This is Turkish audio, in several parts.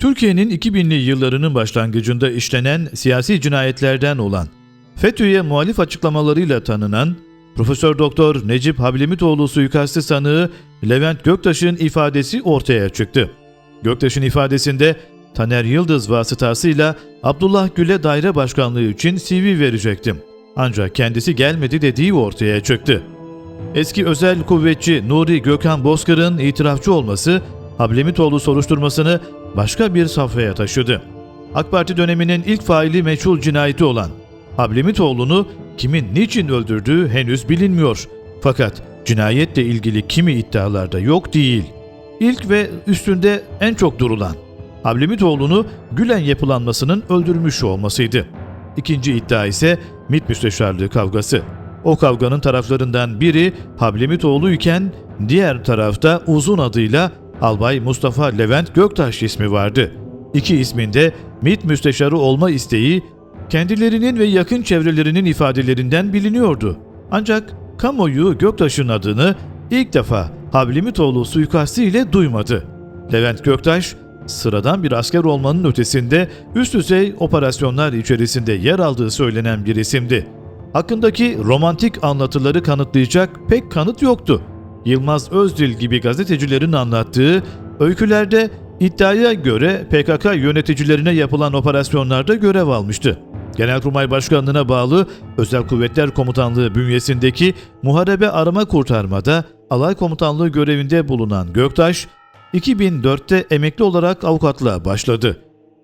Türkiye'nin 2000'li yıllarının başlangıcında işlenen siyasi cinayetlerden olan FETÖ'ye muhalif açıklamalarıyla tanınan Profesör Doktor Necip Hablimitoğlu suikasti sanığı Levent Göktaş'ın ifadesi ortaya çıktı. Göktaş'ın ifadesinde Taner Yıldız vasıtasıyla Abdullah Gül'e daire başkanlığı için CV verecektim. Ancak kendisi gelmedi dediği ortaya çıktı. Eski özel kuvvetçi Nuri Gökhan Bozkır'ın itirafçı olması Hablemitoğlu soruşturmasını başka bir safhaya taşıdı. AK Parti döneminin ilk faili meçhul cinayeti olan Hablemitoğlu'nu kimin niçin öldürdüğü henüz bilinmiyor. Fakat cinayetle ilgili kimi iddialarda yok değil. İlk ve üstünde en çok durulan Hablemitoğlu'nu Gülen yapılanmasının öldürmüş olmasıydı. İkinci iddia ise MİT müsteşarlığı kavgası. O kavganın taraflarından biri Hablemitoğlu iken diğer tarafta uzun adıyla Albay Mustafa Levent Göktaş ismi vardı. İki isminde MİT müsteşarı olma isteği kendilerinin ve yakın çevrelerinin ifadelerinden biliniyordu. Ancak kamuoyu Göktaş'ın adını ilk defa Hablemitoğlu suikastı ile duymadı. Levent Göktaş, sıradan bir asker olmanın ötesinde üst düzey operasyonlar içerisinde yer aldığı söylenen bir isimdi. Hakkındaki romantik anlatıları kanıtlayacak pek kanıt yoktu. Yılmaz Özdil gibi gazetecilerin anlattığı öykülerde iddiaya göre PKK yöneticilerine yapılan operasyonlarda görev almıştı. Genelkurmay Başkanlığı'na bağlı Özel Kuvvetler Komutanlığı bünyesindeki Muharebe Arama Kurtarmada alay komutanlığı görevinde bulunan Göktaş, 2004'te emekli olarak avukatlığa başladı.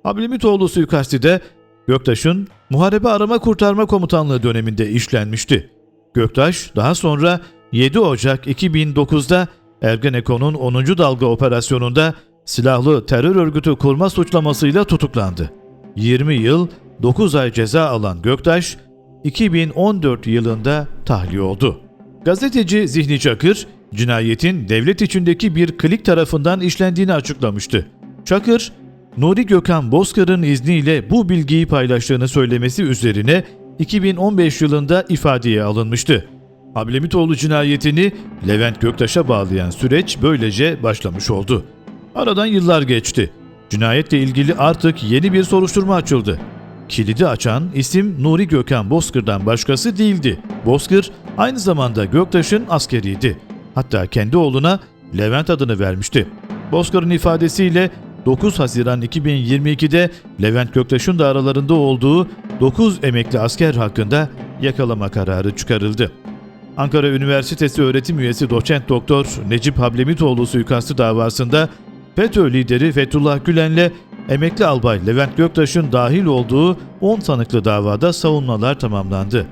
Ablimitoğlu suikasti de Göktaş'ın Muharebe Arama Kurtarma Komutanlığı döneminde işlenmişti. Göktaş daha sonra 7 Ocak 2009'da Ergenekon'un 10. dalga operasyonunda silahlı terör örgütü kurma suçlamasıyla tutuklandı. 20 yıl 9 ay ceza alan Göktaş 2014 yılında tahliye oldu. Gazeteci Zihni Çakır, cinayetin devlet içindeki bir klik tarafından işlendiğini açıklamıştı. Çakır, Nuri Gökhan Bozkır'ın izniyle bu bilgiyi paylaştığını söylemesi üzerine 2015 yılında ifadeye alınmıştı. Hablemitoğlu cinayetini Levent Göktaş'a bağlayan süreç böylece başlamış oldu. Aradan yıllar geçti. Cinayetle ilgili artık yeni bir soruşturma açıldı. Kilidi açan isim Nuri Gökhan Bozkır'dan başkası değildi. Bozkır aynı zamanda Göktaş'ın askeriydi. Hatta kendi oğluna Levent adını vermişti. Bozkır'ın ifadesiyle 9 Haziran 2022'de Levent Göktaş'ın da aralarında olduğu 9 emekli asker hakkında yakalama kararı çıkarıldı. Ankara Üniversitesi öğretim üyesi doçent doktor Necip Hablemitoğlu suikastı davasında FETÖ lideri Fethullah Gülen'le emekli albay Levent Göktaş'ın dahil olduğu 10 sanıklı davada savunmalar tamamlandı.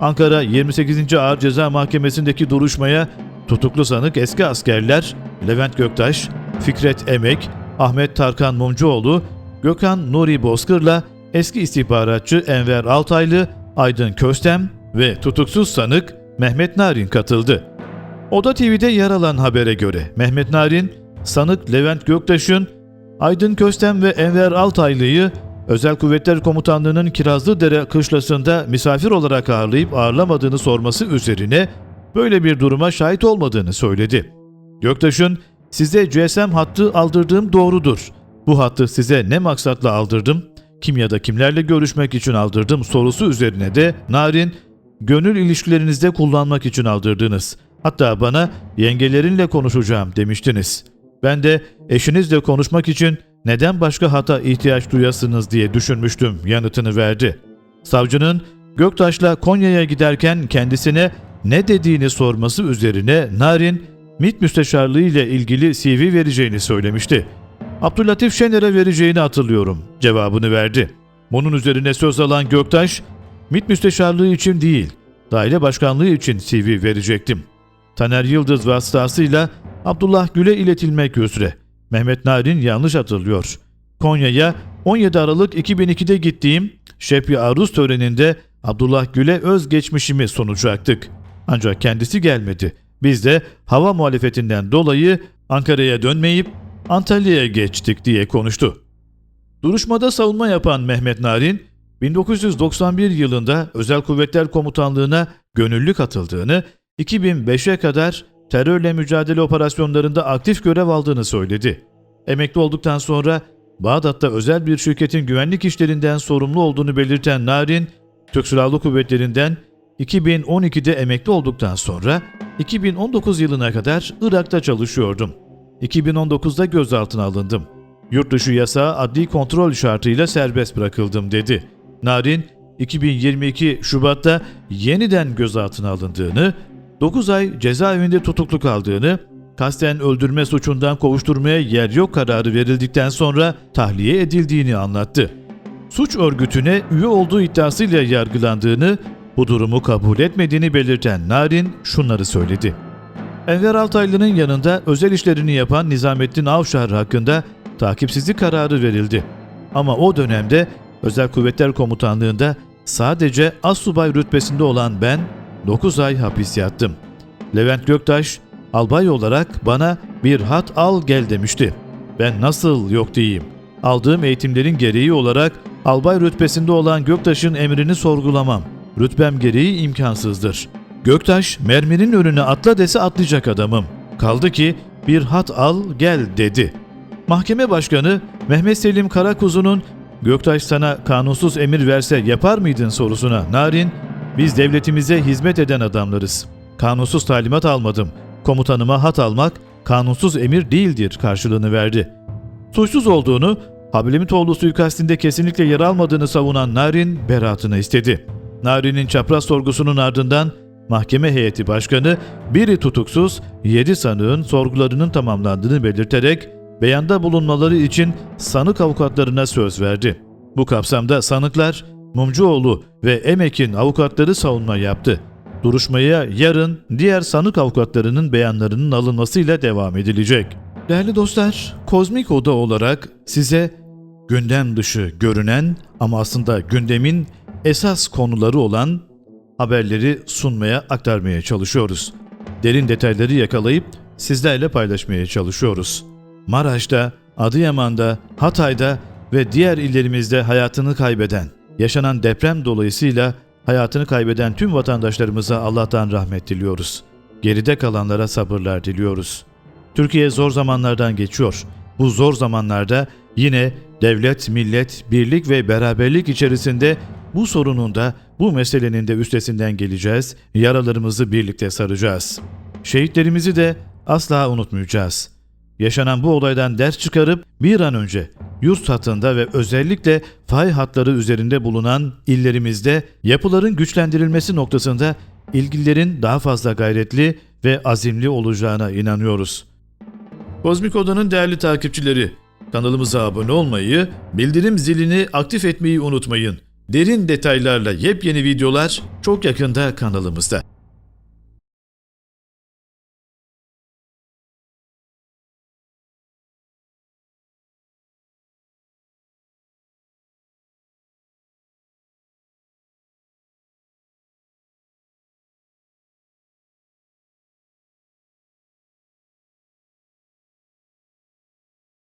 Ankara 28. Ağır Ceza Mahkemesi'ndeki duruşmaya tutuklu sanık eski askerler Levent Göktaş, Fikret Emek, Ahmet Tarkan Mumcuoğlu, Gökhan Nuri Bozkır'la eski istihbaratçı Enver Altaylı, Aydın Köstem ve tutuksuz sanık Mehmet Narin katıldı. Oda TV'de yer alan habere göre Mehmet Narin, sanık Levent Göktaş'ın Aydın Köstem ve Enver Altaylı'yı Özel Kuvvetler Komutanlığı'nın Kirazlıdere kışlasında misafir olarak ağırlayıp ağırlamadığını sorması üzerine böyle bir duruma şahit olmadığını söyledi. Göktaş'ın size GSM hattı aldırdığım doğrudur. Bu hattı size ne maksatla aldırdım? Kim ya da kimlerle görüşmek için aldırdım sorusu üzerine de Narin, gönül ilişkilerinizde kullanmak için aldırdınız. Hatta bana yengelerinle konuşacağım demiştiniz. Ben de eşinizle konuşmak için neden başka hata ihtiyaç duyasınız diye düşünmüştüm yanıtını verdi. Savcının Göktaş'la Konya'ya giderken kendisine ne dediğini sorması üzerine Narin, MİT müsteşarlığı ile ilgili CV vereceğini söylemişti. Abdülatif Şener'e vereceğini hatırlıyorum cevabını verdi. Bunun üzerine söz alan Göktaş, MİT müsteşarlığı için değil, daire başkanlığı için CV verecektim. Taner Yıldız vasıtasıyla Abdullah Gül'e iletilmek üzere. Mehmet Narin yanlış hatırlıyor. Konya'ya 17 Aralık 2002'de gittiğim Şepi Aruz töreninde Abdullah Gül'e özgeçmişimi sunacaktık. Ancak kendisi gelmedi. Biz de hava muhalefetinden dolayı Ankara'ya dönmeyip Antalya'ya geçtik diye konuştu. Duruşmada savunma yapan Mehmet Narin, 1991 yılında Özel Kuvvetler Komutanlığı'na gönüllü katıldığını, 2005'e kadar terörle mücadele operasyonlarında aktif görev aldığını söyledi. Emekli olduktan sonra Bağdat'ta özel bir şirketin güvenlik işlerinden sorumlu olduğunu belirten Narin, Türk Silahlı Kuvvetleri'nden 2012'de emekli olduktan sonra 2019 yılına kadar Irak'ta çalışıyordum. 2019'da gözaltına alındım. Yurt dışı yasağı adli kontrol şartıyla serbest bırakıldım dedi. Narin, 2022 Şubat'ta yeniden gözaltına alındığını, 9 ay cezaevinde tutuklu kaldığını, kasten öldürme suçundan kovuşturmaya yer yok kararı verildikten sonra tahliye edildiğini anlattı. Suç örgütüne üye olduğu iddiasıyla yargılandığını, bu durumu kabul etmediğini belirten Narin şunları söyledi. Enver Altaylı'nın yanında özel işlerini yapan Nizamettin Avşar hakkında takipsizlik kararı verildi. Ama o dönemde Özel Kuvvetler Komutanlığı'nda sadece assubay rütbesinde olan ben 9 ay hapis yattım. Levent Göktaş, albay olarak bana bir hat al gel demişti. Ben nasıl yok diyeyim. Aldığım eğitimlerin gereği olarak albay rütbesinde olan Göktaş'ın emrini sorgulamam. Rütbem gereği imkansızdır. Göktaş merminin önüne atla dese atlayacak adamım. Kaldı ki bir hat al gel dedi. Mahkeme başkanı Mehmet Selim Karakuzu'nun Göktaş sana kanunsuz emir verse yapar mıydın sorusuna Narin, biz devletimize hizmet eden adamlarız. Kanunsuz talimat almadım. Komutanıma hat almak kanunsuz emir değildir karşılığını verdi. Suçsuz olduğunu, Hablemitoğlu suikastinde kesinlikle yer almadığını savunan Narin beraatını istedi. Narin'in çapraz sorgusunun ardından mahkeme heyeti başkanı biri tutuksuz, yedi sanığın sorgularının tamamlandığını belirterek beyanda bulunmaları için sanık avukatlarına söz verdi. Bu kapsamda sanıklar Mumcuoğlu ve Emek'in avukatları savunma yaptı. Duruşmaya yarın diğer sanık avukatlarının beyanlarının alınmasıyla devam edilecek. Değerli dostlar, Kozmik Oda olarak size gündem dışı görünen ama aslında gündemin esas konuları olan haberleri sunmaya, aktarmaya çalışıyoruz. Derin detayları yakalayıp sizlerle paylaşmaya çalışıyoruz. Maraş'ta, Adıyaman'da, Hatay'da ve diğer illerimizde hayatını kaybeden, yaşanan deprem dolayısıyla hayatını kaybeden tüm vatandaşlarımıza Allah'tan rahmet diliyoruz. Geride kalanlara sabırlar diliyoruz. Türkiye zor zamanlardan geçiyor. Bu zor zamanlarda yine devlet, millet, birlik ve beraberlik içerisinde bu sorunun da bu meselenin de üstesinden geleceğiz. Yaralarımızı birlikte saracağız. Şehitlerimizi de asla unutmayacağız. Yaşanan bu olaydan ders çıkarıp bir an önce yurt hattında ve özellikle fay hatları üzerinde bulunan illerimizde yapıların güçlendirilmesi noktasında ilgililerin daha fazla gayretli ve azimli olacağına inanıyoruz. Kozmik Oda'nın değerli takipçileri, kanalımıza abone olmayı, bildirim zilini aktif etmeyi unutmayın. Derin detaylarla yepyeni videolar çok yakında kanalımızda.